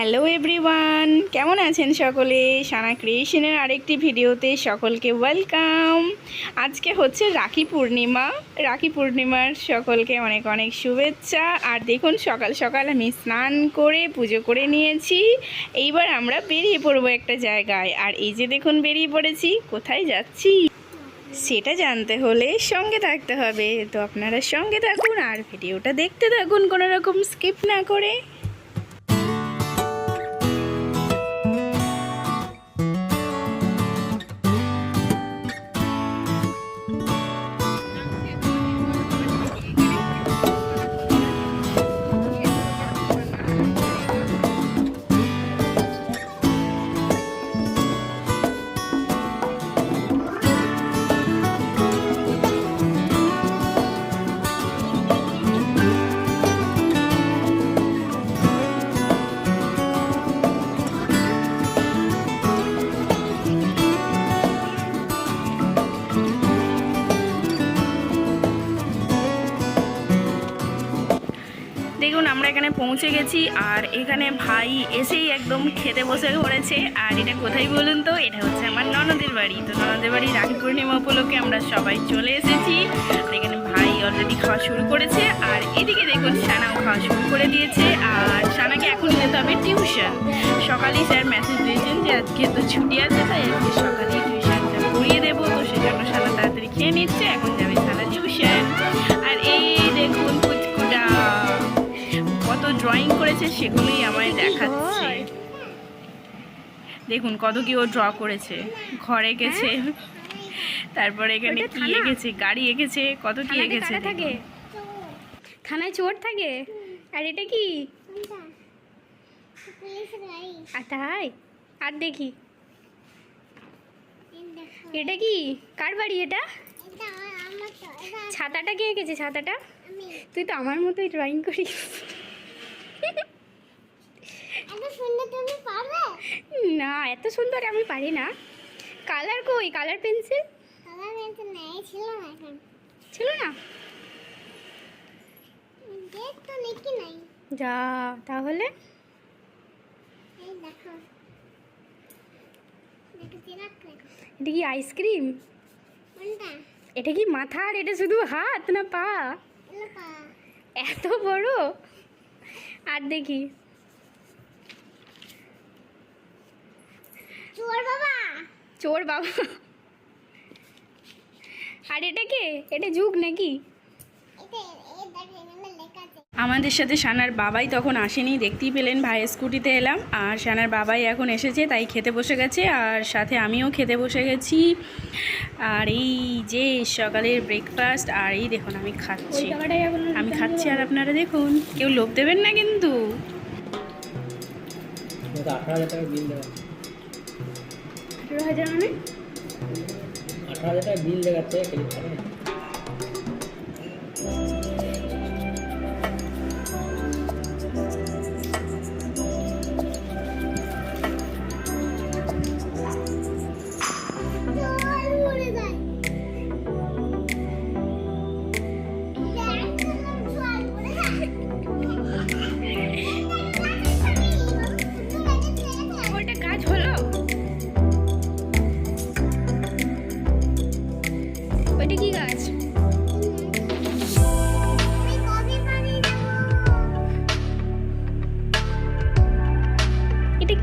Hello everyone কেমন আছেন সকলে? সানা ক্রিয়েশনের আরেকটি ভিডিওতে সকলকে ওয়েলকাম আজকে হচ্ছে রাখি পূর্ণিমা। রাখি পূর্ণিমার সকলকে অনেক অনেক শুভেচ্ছা। আর দেখুন, সকাল সকাল আমি স্নান করে পুজো করে নিয়েছি। এইবার আমরা বেরিয়ে পড়ব একটা জায়গায়। আর এই যে দেখুন, বেরিয়ে পড়েছি। কোথায় যাচ্ছি? সেটা জানতে হলে সঙ্গে থাকতে হবে। তো আপনারা সঙ্গে থাকুন আর ভিডিওটা দেখতে থাকুন, কোনো রকম স্কিপ না করে। পৌঁছে গেছি আর এখানে ভাই এসেই একদম খেতে বসে পড়েছে। আর এটা কোথায় বলুন তো? এটা হচ্ছে আমার ননদের বাড়ি। তো ননদের বাড়ি রাখি পূর্ণিমা উপলক্ষে আমরা সবাই চলে এসেছি। এখানে ভাই অলরেডি খাওয়া শুরু করেছে। আর এদিকে দেখুন সানাও খাওয়া শুরু করে দিয়েছে। আর সানাকে এখন যেতে হবে টিউশন। সকালেই স্যার মেসেজ দিয়েছেন যে আজকে তো ছুটি আছে, তাই আজকে সকালেই টিউশনটা করিয়ে দেবো। তো সেজন্য সানা তাড়াতাড়ি খেয়ে নিচ্ছে। এখন যাবে সানা টিউশন ড্রয়িং করেছে সেগুলোই আমায় দেখাচ্ছে। দেখুন কত কি ও ড্র করেছে। ঘর এঁকেছে তারপরে এখানে কি? এঁকেছে গাড়ি এঁকেছে কত কি এঁকেছে থাকে। থানায় চোর থাকে? আর এটা কি? আর তাই? আর দেখি। এটা কি? কার বাড়ি এটা? ছাতাটা কে এঁকেছে ছাতাটা? তুই তো আমার মতোই ড্রয়িং করিস। না এত সুন্দর আমি পারি না। কালার কই? কালার পেন্সিল ছিল না যা তাহলে? এটা কি আইসক্রিম এটা কি মাথা আর এটা শুধু হাত না পা। এত বড়? আর দেখি। চোর বাবা। চোর বাবা। আর এটা কে? এটা যুগ নাকি? আমাদের সাথে সানার বাবাই তখন আসেনি দেখতেই পেলেন ভাই স্কুটিতে এলাম। আর সানার বাবাই এখন এসেছে তাই খেতে বসে গেছে আর সাথে আমিও খেতে বসে গেছি। আর এই যে সকালের ব্রেকফাস্ট আর এই দেখুন আমি খাচ্ছি। আমি খাচ্ছি আর আপনারা দেখুন কেউ লোভ দেবেন না কিন্তু। আঠারো হাজার টাকা বিল হাজার মানে? আঠারো হাজার টাকা বিল দেখাচ্ছে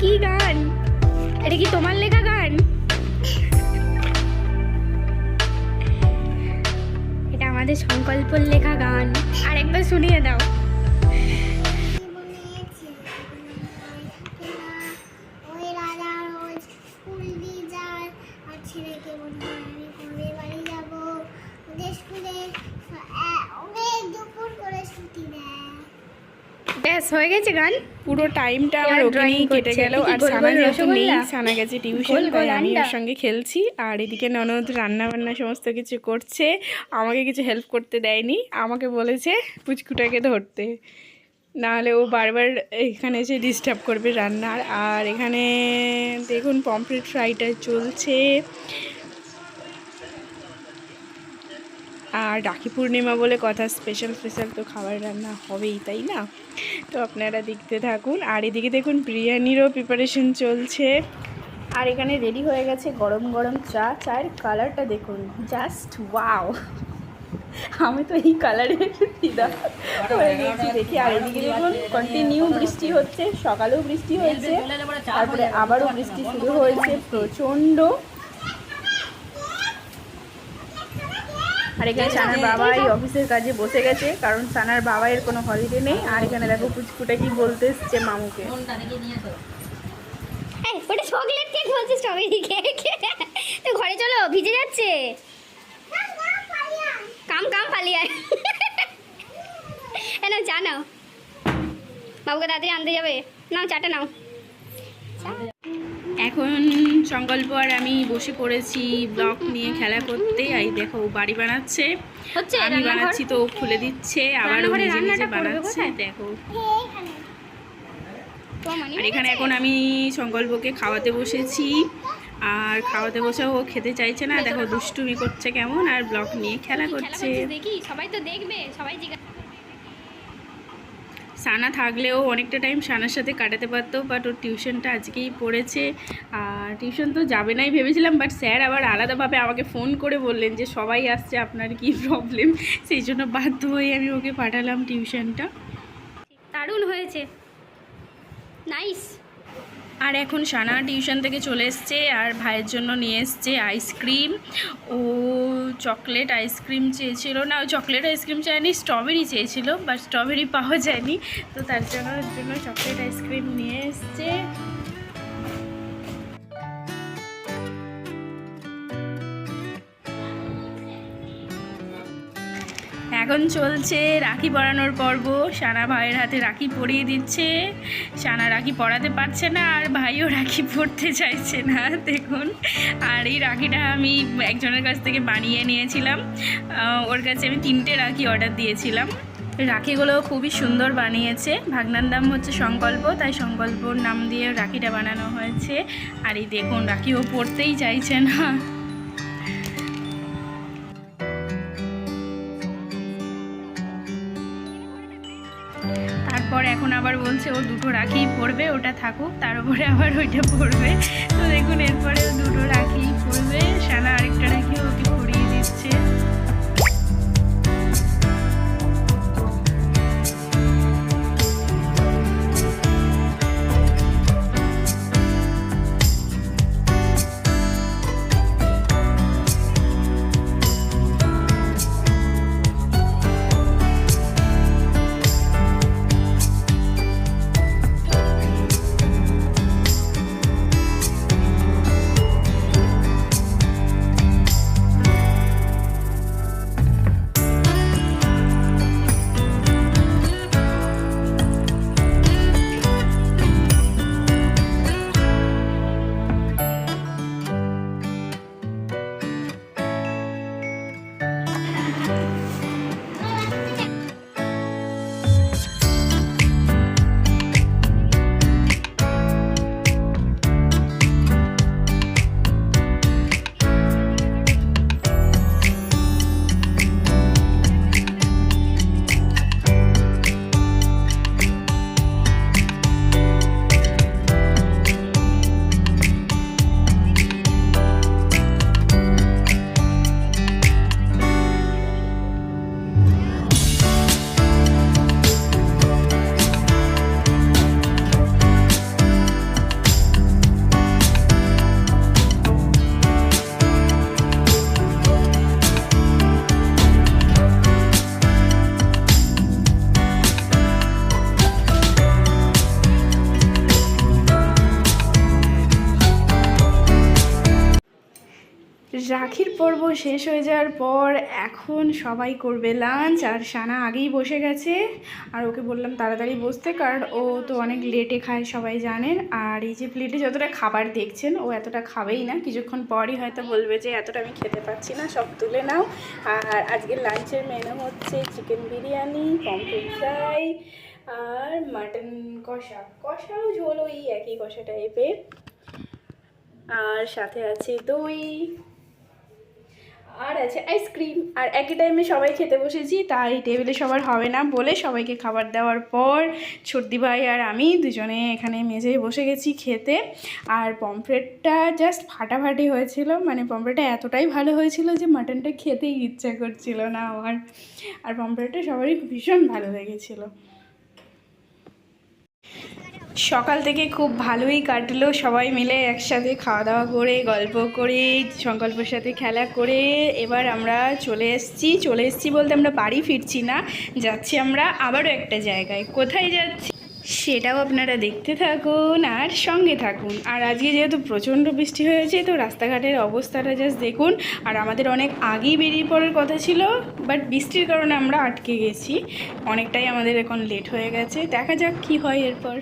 কি গান? এটা কি তোমার লেখা গান? এটা আমাদের সংকল্পর লেখা গান। আর একবার শুনিয়ে দাও। ব্যাস হয়ে গেছে গান। পুরো টাইমটা আমার ওখানেই কেটে গেল। আর সানা যেহেতু নেই সানা গেছে টিউশন তাই আমি ওর সঙ্গে খেলছি আর এদিকে ননদ রান্না বান্না সমস্ত কিছু করছে। আমাকে কিছু হেল্প করতে দেয়নি। আমাকে বলেছে পুচকুটাকে ধরতে। নাহলে ও বারবার এখানে এসে ডিস্টার্ব করবে রান্নার। আর এখানে দেখুন পমফ্রেট ফ্রাইটা চলছে। আর রাখি পূর্ণিমা বলে কথা স্পেশাল স্পেশাল তো খাবার রান্না হবেই তাই না? তো আপনারা দেখতে থাকুন। আর এদিকে দেখুন বিরিয়ানিরও প্রিপারেশন চলছে। আর এখানে রেডি হয়ে গেছে গরম গরম চা। চায়ের কালারটা দেখুন জাস্ট ওয়াও আমি তো এই কালারে ফিদা হয়ে গেছি দেখি আর এদিকে দেখুন কন্টিনিউ বৃষ্টি হচ্ছে সকালেও বৃষ্টি হয়েছে। তারপরে আবারও বৃষ্টি শুরু হয়েছে প্রচণ্ড। আর এখানে সানার বাবা এই অফিসের কাজে বসে গেছে কারণ সানার বাবা এর কোনো হলিডে নেই। আর এখানে দেখো পুচকুটা কি বলতে এসছে মামুকে। এই ওটা চকলেট কেক বলছে স্ট্রবেরি কেক তো ঘরে চলো ভিজে যাচ্ছে। কাম কাম পালিয়ে নাও চা নাও। বাবুকে তাড়াতাড়ি আনতে যাবে। নাও চাটা নাও। এখন সংকল্প আর আমি বসে পড়েছি ব্লক নিয়ে খেলা করতে। এই দেখো ও বাড়ি বানাচ্ছে। হচ্ছে আমি বানাচ্ছি তো ও খুলে দিচ্ছে। আবার ও নিজে নিজে বানাচ্ছে দেখো। আর এখানে এখন আমি সংকল্পকে খাওয়াতে বসেছি। আর খাওয়াতে বসে ও খেতে চাইছে না। দেখো দুষ্টুমি করছে কেমন আর ব্লক নিয়ে খেলা খেলা করছে। দেখি? সবাই তো দেখবে সবাই জিজ্ঞাসা সানা থাকলেও অনেকটা টাইম সানার সাথে কাটাতে পারতো বাট ওর টিউশনটা আজকেই পড়েছে। আর টিউশন তো যাবে নাই ভেবেছিলাম বাট স্যার আবার আলাদাভাবে আমাকে ফোন করে বললেন যে সবাই আসছে, আপনার কি প্রবলেম সেই জন্য বাধ্য হয়ে আমি ওকে পাঠালাম টিউশনটা। দারুণ হয়েছে। নাইস আর এখন সানা টিউশন থেকে চলে এসছে আর ভাইয়ের জন্য নিয়ে এসছে আইসক্রিম। ও চকলেট আইসক্রিম চেয়েছিল না, ও চকলেট আইসক্রিম চায়নি, স্ট্রবেরি চেয়েছিল, বাট স্ট্রবেরি পাওয়া যায়নি। তো তার জন্য জন্য চকলেট আইসক্রিম নিয়ে এসছে। এখন চলছে রাখি পরানোর পর্ব। সানা ভাইয়ের হাতে রাখি পরিয়ে দিচ্ছে। সানা রাখি পরাতে পারছে না, আর ভাইও রাখি পরতে চাইছে না, দেখুন। আর এই রাখিটা আমি একজনের কাছ থেকে বানিয়ে নিয়েছিলাম। ওর কাছে আমি তিনটে রাখি অর্ডার দিয়েছিলাম। রাখিগুলো খুবই সুন্দর বানিয়েছে। ভাগনার নাম হচ্ছে সংকল্প, তাই সংকল্পর নাম দিয়ে রাখিটা বানানো হয়েছে। আর এই দেখুন, রাখিও পরতেই চাইছে না। বলছে, ও দুটো রাখি পড়বে, ওটা থাকুক, তার উপরে আবার ওইটা পড়বে। তো দেখুন, এরপরে দুটো রাখি পড়বে সানা আরেকটা রাখি পর্ব শেষ হয়ে যাওয়ার পর এখন সবাই করবে লাঞ্চ আর সানা আগেই বসে গেছে। আর ওকে বললাম তাড়াতাড়ি বসতে কারণ ও তো অনেক লেটে খায়, সবাই জানেন আর এই যে প্লেটে যতটা খাবার দেখছেন, ও এতটা খাবেই না। কিছুক্ষণ পরই হয়তো বলবে যে, এতটা আমি খেতে পাচ্ছি না, সব তুলে নাও। আর আজকের লাঞ্চের মেনু হচ্ছে চিকেন বিরিয়ানি পমফ্রেট ফ্রাই আর মাটন কষা। কষাও ঝোল ওই একই কষা টাইপের আর সাথে আছে দই। আর আছে আইসক্রিম আর একই টাইমে সবাই খেতে বসেছি, তাই টেবিলে সবার হবে না বলে সবাইকে খাবার দেওয়ার পর ছর্দি ভাই আর আমি দুজনে এখানে মেঝে বসে গেছি খেতে। আর পমফ্রেটটা জাস্ট ফাটাফাটি হয়েছিল মানে পমফ্রেটটা এতটাই ভালো হয়েছিল যে মাটনটা খেতেই ইচ্ছা করছিল না আমার। আর পমফ্রেটটা সবারই ভীষণ ভালো লেগেছিলো। সকাল থেকে খুব ভালোই কাটলো। সবাই মিলে একসাথে খাওয়া দাওয়া করে, গল্প করে, সংকল্পের সাথে খেলা করে এবার আমরা চলে এসেছি। চলে এসেছি বলতে আমরা বাড়ি ফিরছি না, যাচ্ছি আমরা আবারও একটা জায়গায়। কোথায় যাচ্ছি? সেটাও আপনারা দেখতে থাকুন আর সঙ্গে থাকুন। আর আজকে যেহেতু প্রচণ্ড বৃষ্টি হয়েছে, তো রাস্তাঘাটের অবস্থাটা জাস্ট দেখুন। আর আমাদের অনেক আগেই বেরিয়ে পড়ার কথা ছিল বাট বৃষ্টির কারণে আমরা আটকে গেছি। অনেকটাই আমাদের এখন লেট হয়ে গেছে। দেখা যাক কী হয় এরপর।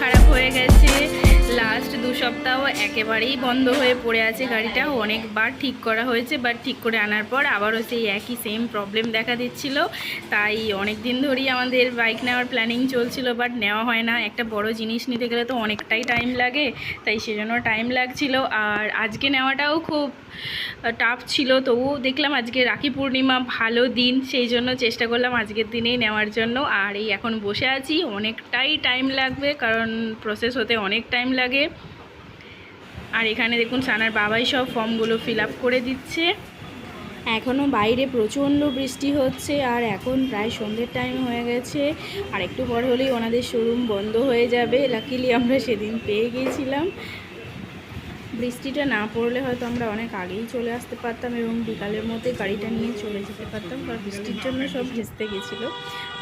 খারাপ হয়ে গেছে। লাস্ট দু সপ্তাহ একেবারেই বন্ধ হয়ে পড়ে আছে গাড়িটা। অনেকবার ঠিক করা হয়েছে বাট ঠিক করে আনার পর আবারও সেই একই সেম প্রবলেম দেখা দিচ্ছিল। তাই অনেক দিন ধরেই আমাদের বাইক নেওয়ার প্ল্যানিং চলছিল বাট নেওয়া হয় না। একটা বড় জিনিস নিতে গেলে তো অনেকটাই টাইম লাগে, তাই সেজন্য টাইম লাগছিল। আর আজকে নেওয়াটাও খুব টাফ ছিল, তবুও দেখলাম আজকে রাখি পূর্ণিমা ভালো দিন, সেই জন্য চেষ্টা করলাম আজকের দিনেই নেওয়ার জন্য। আর এই এখন বসে আছি, অনেকটাই টাইম লাগবে, কারণ প্রসেস হতে অনেক টাইম লাগে। আর এখানে দেখুন, সানার বাবাই সব ফর্মগুলো ফিল করে দিচ্ছে। এখনও বাইরে প্রচণ্ড বৃষ্টি হচ্ছে, আর এখন প্রায় সন্ধ্যের টাইম হয়ে গেছে। আর একটু পর হলেই ওনাদের শোরুম বন্ধ হয়ে যাবে। লাকিলি আমরা সেদিন পেয়ে গিয়েছিলাম বৃষ্টিটা না পড়লে হয়তো আমরা অনেক আগেই চলে আসতে পারতাম এবং বিকালের মধ্যে গাড়িটা নিয়ে চলে যেতে পারতাম, কারণ বৃষ্টির জন্য সব ভেস্তে গেছিল।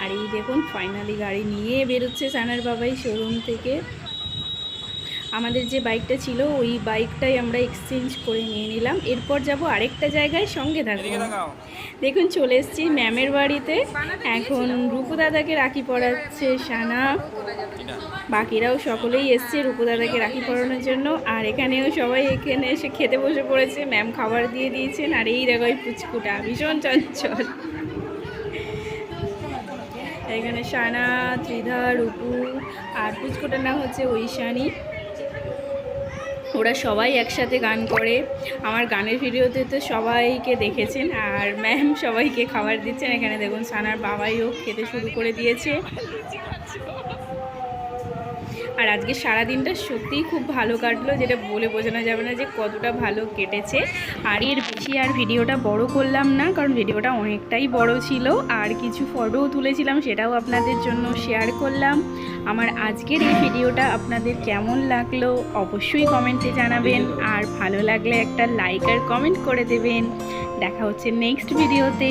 আর এই দেখুন ফাইনালি গাড়ি নিয়ে বেরোচ্ছে সানার বাবাই শোরুম থেকে। আমাদের যে বাইকটা ছিল, ওই বাইকটাই আমরা এক্সচেঞ্জ করে নিয়ে নিলাম। এরপর যাব আরেকটা জায়গায়, সঙ্গে থাকব। দেখুন, চলে এসেছি ম্যামের বাড়িতে। এখন রূপু দাদাকে রাখি পড়াচ্ছে সানা। বাকিরাও সকলেই এসছে রূপু দাদাকে রাখি পরানোর জন্য। আর এখানেও সবাই এখানে এসে খেতে বসে পড়েছে। ম্যাম খাবার দিয়ে দিয়েছেন আর এই দেখো পুচকুটা, ভীষণ চঞ্চল। এখানে সানা ত্রিধা, রূপু আর পুচকুটার নাম হচ্ছে ঐশানী। ওরা সবাই একসাথে গান করে। আমার গানের ভিডিওতে তো সবাইকে দেখেছেন আর ম্যাম সবাইকে খাবার দিচ্ছেন। এখানে দেখুন সানার বাবাইও খেতে শুরু করে দিয়েছে। আর আজকে সারাদিনটা সত্যিই খুব ভালো কাটলো, যেটা বলে বোঝানো যাবে না যে কতটা ভালো কেটেছে। আর এর বেশি আর ভিডিওটা বড় করলাম না, কারণ ভিডিওটা অনেকটাই বড় ছিল। আর কিছু ফটোও তুলেছিলাম, সেটাও আপনাদের জন্য শেয়ার করলাম। আমার আজকের এই ভিডিওটা আপনাদের কেমন লাগল, অবশ্যই কমেন্টে জানাবেন। আর ভালো লাগলে একটা লাইক আর কমেন্ট করে দেবেন। দেখা হচ্ছে নেক্সট ভিডিওতে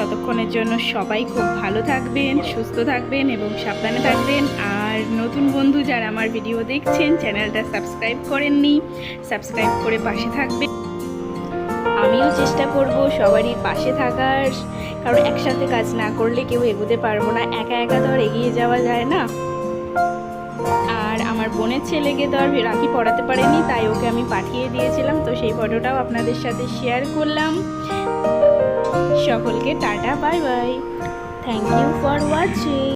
ততক্ষণের জন্য সবাই খুব ভালো থাকবেন, সুস্থ থাকবেন এবং সাবধানে থাকবেন। আর নতুন বন্ধু যারা আমার ভিডিও দেখছেন, চ্যানেলটা সাবস্ক্রাইব করেননি, সাবস্ক্রাইব করে পাশে থাকবেন। আমিও চেষ্টা করব সবারই পাশে থাকার, কারণ একসাথে কাজ না করলে কেউ এগোতে পারব না, একা একা আর এগিয়ে যাওয়া যায় না। আর আমার বোনের ছেলেকে তো আর রাখি পড়াতে পারেনি, তাই ওকে আমি পাঠিয়ে দিয়েছিলাম, তো সেই ফটোটাও আপনাদের সাথে শেয়ার করলাম। সকলকে tata bye bye. Thank you for watching